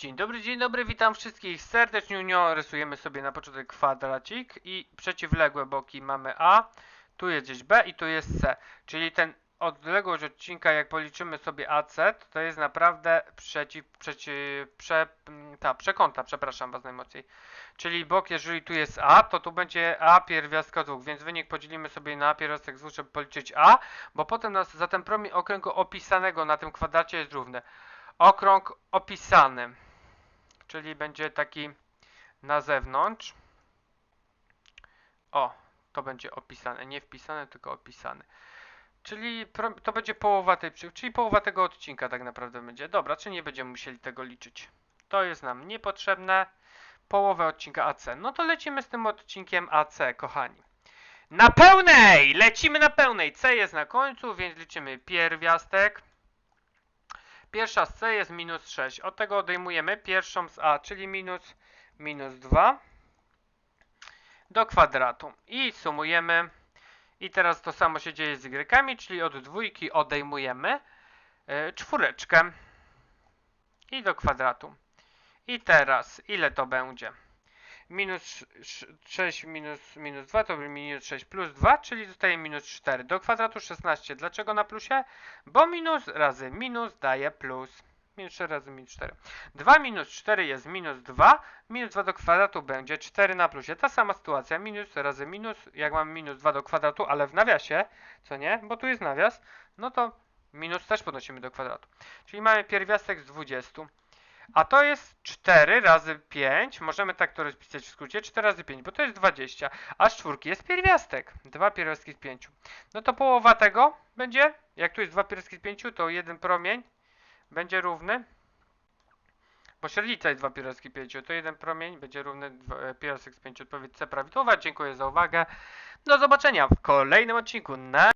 Dzień dobry, dzień dobry, witam wszystkich serdecznie. Unio. Rysujemy sobie na początek kwadracik i przeciwległe boki mamy A, tu jest gdzieś B i tu jest C. Czyli ten odległość odcinka, jak policzymy sobie AC, to, to jest naprawdę przeciw, przeciw, prze, ta, przekąta, przepraszam was najmocniej. Czyli bok, jeżeli tu jest A, to tu będzie A pierwiastka dwóch, więc wynik podzielimy sobie na pierwiastek dwóch, żeby policzyć A, bo potem nas, za ten promień okręgu opisanego na tym kwadracie jest równy. Okrąg opisany czyli będzie taki na zewnątrz. O, to będzie opisane, nie wpisane, tylko opisany. Czyli to będzie połowa tej, czyli połowa tego odcinka tak naprawdę będzie. Dobra, czy nie będziemy musieli tego liczyć. To jest nam niepotrzebne. Połowę odcinka AC. No to lecimy z tym odcinkiem AC, kochani. Na pełnej! Lecimy na pełnej. C jest na końcu, więc liczymy pierwiastek. Pierwsza z C jest minus 6. Od tego odejmujemy pierwszą z A, czyli minus, minus 2 do kwadratu. I sumujemy. I teraz to samo się dzieje z Y, czyli od dwójki odejmujemy y, czwóreczkę. I do kwadratu. I teraz ile to będzie? Minus 6 minus, minus 2 to minus 6 plus 2, czyli zostaje minus 4. Do kwadratu 16. Dlaczego na plusie? Bo minus razy minus daje plus. Minus 4 razy minus 4. 2 minus 4 jest minus 2. Minus 2 do kwadratu będzie 4 na plusie. Ta sama sytuacja. Minus razy minus. Jak mam minus 2 do kwadratu, ale w nawiasie, co nie? Bo tu jest nawias. No to minus też podnosimy do kwadratu. Czyli mamy pierwiastek z 20. A to jest 4 razy 5. Możemy tak to rozpisać w skrócie. 4 razy 5, bo to jest 20. A z czwórki jest pierwiastek. Dwa pierwiastki z 5. No to połowa tego będzie, jak tu jest 2 pierwiastki z 5, to jeden promień będzie równy. Bo średnica jest 2 pierwiastki z 5, to jeden promień będzie równy e, pierwiastek z 5. Odpowiedź C prawidłowa. Dziękuję za uwagę. Do zobaczenia w kolejnym odcinku. Na